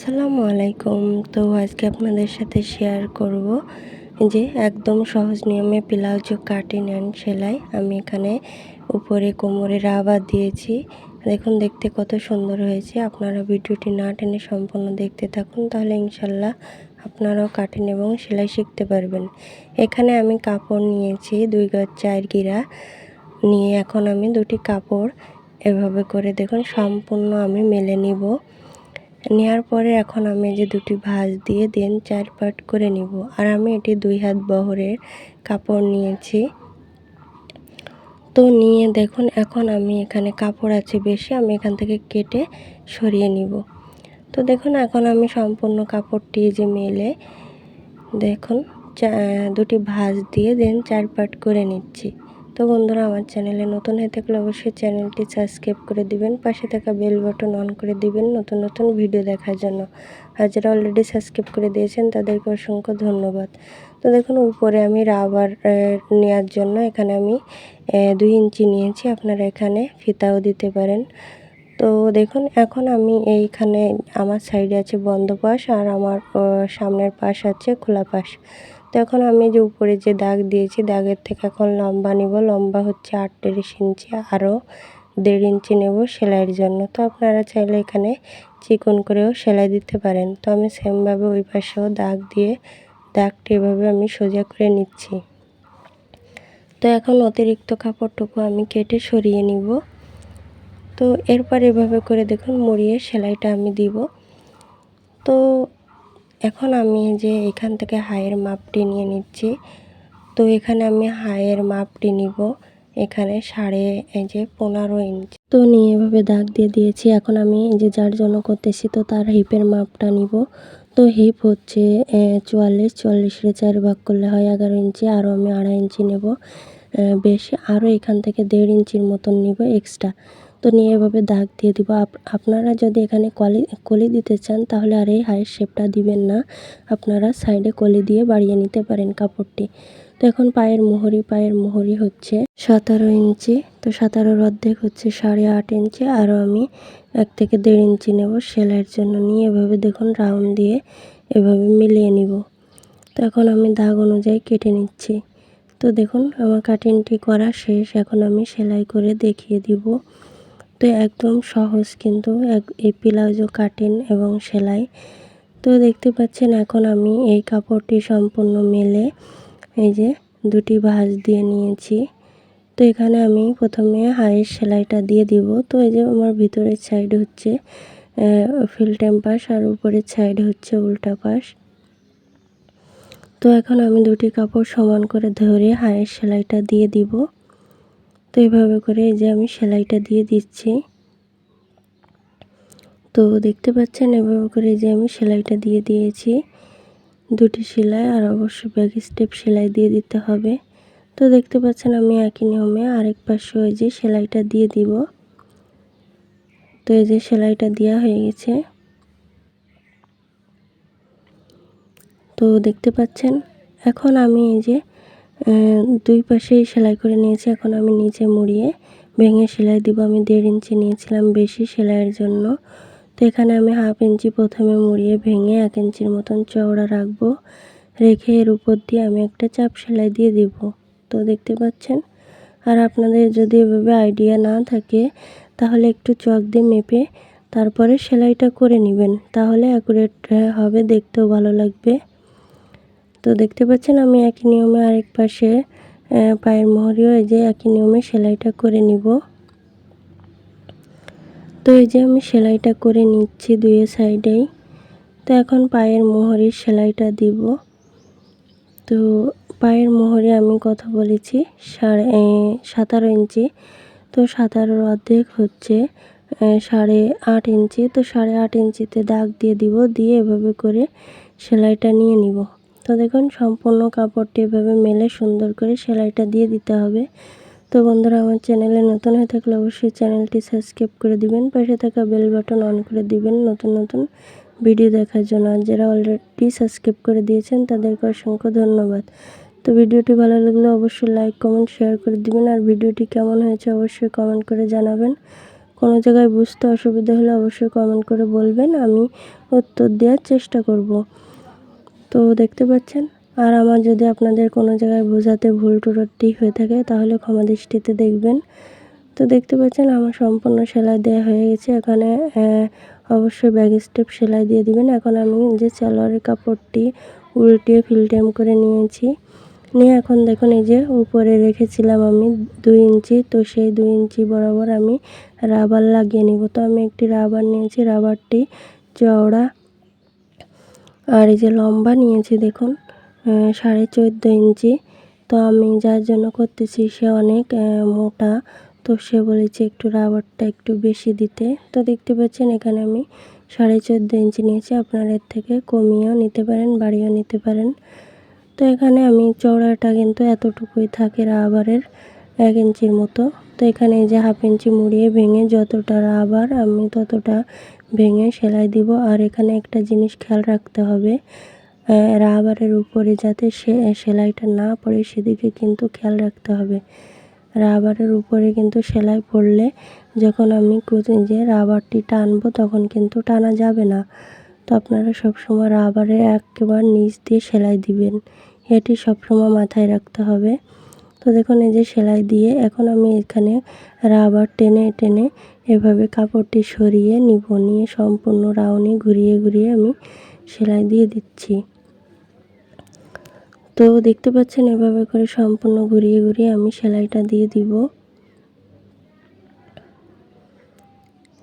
আসসালামু আলাইকুম। তো আজকে আপনাদের সাথে শেয়ার করব যে একদম সহজ নিয়মে প্লাউজো কাটিং অ্যান্ড সেলাই। আমি এখানে উপরে কোমরে রাবার দিয়েছি। দেখুন, দেখতে কত সুন্দর হয়েছে। আপনারা ভিডিওটি না টেনে সম্পূর্ণ দেখতে থাকুন, তাহলে ইনশাল্লাহ আপনারাও কাটিং এবং সেলাই শিখতে পারবেন। এখানে আমি কাপড় নিয়েছি, দুই গজ চার গিরা। নিয়ে এখন আমি দুটি কাপড় এভাবে করে দেখুন, সম্পূর্ণ আমি মেলে নিব। নেওয়ার পরে এখন আমি যে দুটি ভাঁজ দিয়ে দেন চার পাট করে নিব। আর আমি এটি দুই হাত বহরের কাপড় নিয়েছি। তো নিয়ে দেখুন, এখন আমি এখানে কাপড় আছে বেশি, আমি এখান থেকে কেটে সরিয়ে নিব। তো দেখুন, এখন আমি সম্পূর্ণ কাপড়টি যে মেলে দেখুন দুটি ভাঁজ দিয়ে দেন চার পাট করে নিচ্ছি। তো বন্ধুরা, আমার চ্যানেলে নতুন হয়ে থাকলে অবশ্যই চ্যানেলটি সাবস্ক্রাইব করে দিবেন, পাশে থাকা বেল বাটন অন করে দিবেন নতুন নতুন ভিডিও দেখার জন্য। আর যারা অলরেডি সাবস্ক্রাইব করে দিয়েছেন, তাদেরকে অসংখ্য ধন্যবাদ। তো দেখুন, উপরে আমি রাবার নেওয়ার জন্য এখানে আমি দুই ইঞ্চি নিয়েছি, আপনারা এখানে ফিতাও দিতে পারেন। তো দেখুন, এখন আমি এইখানে আমার সাইডে আছে বন্ধ পাশ আর আমার সামনের পাশ আছে খোলা পাশ। তো এখন আমি যে উপরে যে দাগ দিয়েছি, দাগের থেকে এখন লম্বা নিব। লম্বা হচ্ছে আটত্রিশ ইঞ্চি, আরও দেড় ইঞ্চি নেব সেলাইয়ের জন্য। তো আপনারা চাইলে এখানে চিকন করেও সেলাই দিতে পারেন। তো আমি সেমভাবে ওই পাশেও দাগ দিয়ে দাগটি এভাবে আমি সোজা করে নিচ্ছি। তো এখন অতিরিক্ত কাপড়টুকু আমি কেটে সরিয়ে নিব। তো এরপর এভাবে করে দেখুন মুড়িয়ে সেলাইটা আমি দিব। তো এখন আমি যে এখান থেকে হায়ের মাপটি নিয়ে নিচ্ছি। তো এখানে আমি হায়ের মাপটি নিব। এখানে সাড়ে, এই যে পনেরো ইঞ্চ। তো নিয়ে এভাবে দাগ দিয়ে দিয়েছি। এখন আমি যে যার জন্য করতেছি, তো তার হিপের মাপটা নিব। তো হিপ হচ্ছে চুয়াল্লিশ। চুয়াল্লিশের চার ভাগ করলে হয় এগারো ইঞ্চি। আরও আমি আড়াই ইঞ্চি নেব। বেশি আরও এখান থেকে দেড় ইঞ্চির মতন নিব এক্সট্রা তো নিয়ে এভাবে দাগ দিয়ে দিব। আপনারা যদি এখানে কলি কলি দিতে চান তাহলে আর এই হাইয়ের শেপটা দিবেন না। আপনারা সাইডে কলি দিয়ে বাড়িয়ে নিতে পারেন কাপড়টি। তো এখন পায়ের মোহরি পায়ের মোহরি হচ্ছে সতেরো ইঞ্চি। তো সতেরোর অর্ধেক হচ্ছে সাড়ে আট ইঞ্চি। আরও আমি এক থেকে দেড় ইঞ্চি নেব সেলাইয়ের জন্য নিয়ে এভাবে দেখুন রাউন্ড দিয়ে এভাবে মিলিয়ে নিব। তো এখন আমি দাগ অনুযায়ী কেটে নিচ্ছি। তো দেখুন আমার কাটিংটি করা শেষ। এখন আমি সেলাই করে দেখিয়ে দিব। তো একদম সহজ কিন্তু এই প্লাউজো কাটিং এবং সেলাই। তো দেখতে পাচ্ছেন এখন আমি এই কাপড়টি সম্পূর্ণ মেলে এই যে দুটি ভাঁজ দিয়ে নিয়েছি। তো এখানে আমি প্রথমে হাইয়ের সেলাইটা দিয়ে দিব। তো এই যে আমার ভিতরের সাইড হচ্ছে ফিল্টেম পাশ আর উপরের সাইড হচ্ছে উল্টা পাশ। তো এখন আমি দুটি কাপড় সমান করে ধরে হাইয়ের সেলাইটা দিয়ে দিব। তো এভাবে করে এই যে আমি সেলাইটা দিয়ে দিচ্ছি। তো দেখতে পাচ্ছেন এভাবে করে যে আমি সেলাইটা দিয়ে দিয়েছি। দুটি সেলাই আর অবশ্যই ব্যাগ স্টেপ সেলাই দিয়ে দিতে হবে। তো দেখতে পাচ্ছেন আমি একই নিয়মে আরেক পাশে ওই যে সেলাইটা দিয়ে দিব। তো এই যে সেলাইটা দেওয়া হয়ে গেছে। তো দেখতে পাচ্ছেন, এখন আমি এই যে দুই পাশেই সেলাই করে নিয়েছি। এখন আমি নিচে মুড়িয়ে ভেঙে সেলাই দিব। আমি দেড় ইঞ্চি নিয়েছিলাম বেশি সেলাইয়ের জন্য। তো এখানে আমি হাফ ইঞ্চি প্রথমে মুড়িয়ে ভেঙে এক ইঞ্চির মতন চওড়া রাখব। রেখে এর উপর দিয়ে আমি একটা চাপ সেলাই দিয়ে দিব। তো দেখতে পাচ্ছেন? আর আপনাদের যদি এভাবে আইডিয়া না থাকে, তাহলে একটু চক দিয়ে মেপে তারপরে সেলাইটা করে নেবেন। তাহলে অ্যাকুরেট হবে, দেখতেও ভালো লাগবে। তো দেখতে পাচ্ছেন আমি একই নিয়মে আরেক পাশে পায়ের মোহরিও এই যে একই নিয়মে সেলাইটা করে নিব। তো এই যে আমি সেলাইটা করে নিচ্ছি দুয়ে সাইডেই। তো এখন পায়ের মোহরের সেলাইটা দিব। তো পায়ের মোহরে আমি কথা বলেছি, সাড়ে সাতারো ইঞ্চি। তো সাতারোর অর্ধেক হচ্ছে সাড়ে আট ইঞ্চি। তো সাড়ে আট ইঞ্চিতে দাগ দিয়ে দিব, দিয়ে এভাবে করে সেলাইটা নিয়ে নিব। তো দেখুন, সম্পূর্ণ কাপড়টি এভাবে মেলে সুন্দর করে সেলাইটা দিয়ে দিতে হবে। তো বন্ধুরা, আমার চ্যানেলে নতুন হয়ে থাকলে অবশ্যই চ্যানেলটি সাবস্ক্রাইব করে দিবেন, পাশে থাকা বেল বাটন অন করে দিবেন নতুন নতুন ভিডিও দেখার জন্য। আর যারা অলরেডি সাবস্ক্রাইব করে দিয়েছেন, তাদেরকে অসংখ্য ধন্যবাদ। তো ভিডিওটি ভালো লাগলে অবশ্যই লাইক, কমেন্ট, শেয়ার করে দিবেন। আর ভিডিওটি কেমন হয়েছে অবশ্যই কমেন্ট করে জানাবেন। কোনো জায়গায় বুঝতে অসুবিধা হলে অবশ্যই কমেন্ট করে বলবেন। আমি উত্তর দেওয়ার চেষ্টা করব। তো দেখতে পাচ্ছেন? আর আমার যদি আপনাদের কোনো জায়গায় বোঝাতে ভুল টুটি হয়ে থাকে, তাহলে ক্ষমা দৃষ্টিতে দেখবেন। তো দেখতে পাচ্ছেন, আমার সম্পূর্ণ সেলাই দেওয়া হয়ে গেছে। এখানে অবশ্যই ব্যাগ স্টেপ সেলাই দিয়ে দিবেন। এখন আমি যে সালোয়ারের কাপড়টি উল্টিয়ে ফিলটেম করে নিয়েছি, নিয়ে এখন দেখুন, এই যে উপরে রেখেছিলাম আমি দুই ইঞ্চি, তো সেই দুই ইঞ্চি বরাবর আমি রাবার লাগিয়ে নিব। তো আমি একটি রাবার নিয়েছি, রাবারটি চওড়া আর এই যে লম্বা নিয়েছি দেখুন সাড়ে চোদ্দ ইঞ্চি। তো আমি যার জন্য করতেছি, সে অনেক মোটা। তো সে বলেছে একটু রাবারটা একটু বেশি দিতে। তো দেখতে পাচ্ছেন এখানে আমি সাড়ে চোদ্দ ইঞ্চি নিয়েছি। আপনার এর থেকে কমিয়েও নিতে পারেন, বাড়িয়েও নিতে পারেন। তো এখানে আমি চওড়াটা কিন্তু এতটুকুই থাকে রাবারের, এক ইঞ্চির মতো। তো এখানে এই যে হাফ ইঞ্চি মুড়িয়ে ভেঙে যতটা রাবার, আমি ততটা ভেঙে সেলাই দিব আর এখানে একটা জিনিস খেয়াল রাখতে হবে রাবারের উপরে যাতে সে সেলাইটা না পড়ে সেদিকে কিন্তু খেয়াল রাখতে হবে। রাবারের উপরে কিন্তু সেলাই পড়লে যখন আমি যে রাবারটি টানবো তখন কিন্তু টানা যাবে না। তো আপনারা সবসময় রাবারের একেবারে নিচ দিয়ে সেলাই দিবেন, এটি সবসময় মাথায় রাখতে হবে। তো দেখুন, এই যে সেলাই দিয়ে এখন আমি এখানে রাবার টেনে টেনে এভাবে কাপড়টি সরিয়ে নিব, নিয়ে সম্পূর্ণ রাউনি ঘুরিয়ে ঘুরিয়ে আমি সেলাই দিয়ে দিচ্ছি। তো দেখতে পাচ্ছেন, এভাবে করে সম্পূর্ণ ঘুরিয়ে ঘুরিয়ে আমি সেলাইটা দিয়ে দিব।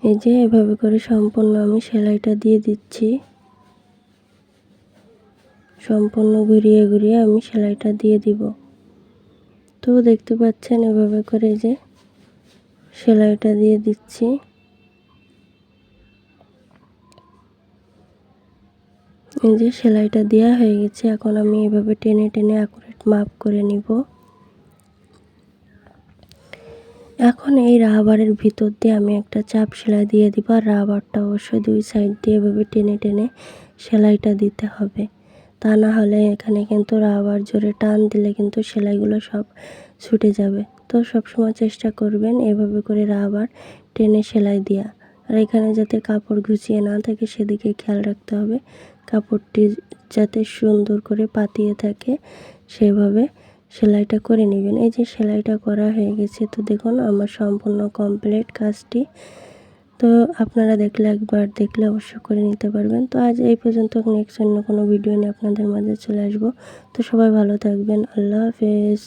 এই যে এভাবে করে সম্পূর্ণ আমি সেলাইটা দিয়ে দিচ্ছি। সম্পূর্ণ ঘুরিয়ে ঘুরিয়ে আমি সেলাইটা দিয়ে দিব। তো দেখতে পাচ্ছেন এভাবে করে যে সেলাইটা দিয়ে দিচ্ছি। এই যে সেলাইটা দেওয়া হয়ে গেছে, এখন আমি এভাবে টেনে টেনে অ্যাকুরেট মাপ করে নিব। এখন এই রাবারের ভিতর দিয়ে আমি একটা চাপ সেলাই দিয়ে দিব, আর রাবারটা অবশ্যই দুই সাইড দিয়ে এভাবে টেনে টেনে সেলাইটা দিতে হবে। তা না হলে এখানে কিন্তু রাবার জোরে টান দিলে কিন্তু সেলাইগুলো সব ছুটে যাবে। তো সবসময় চেষ্টা করবেন এভাবে করে রাবার টেনে সেলাই দেওয়া আর এখানে যাতে কাপড় ঘুচিয়ে না থাকে সেদিকে খেয়াল রাখতে হবে। কাপড়টি যাতে সুন্দর করে পাতিয়ে থাকে, সেভাবে সেলাইটা করে নেবেন। এই যে সেলাইটা করা হয়ে গেছে, তো দেখুন আমার সম্পূর্ণ কমপ্লিট কাজটি। তো আপনারা দেখলে একবার দেখলে অবশ্য করে নিতে পারবেন। তো আজ এই পর্যন্ত নেক্সট অন্য কোনো ভিডিও নিয়ে আপনাদের মাঝে চলে আসব। তো সবাই ভালো থাকবেন। আল্লাহ হাফেজ।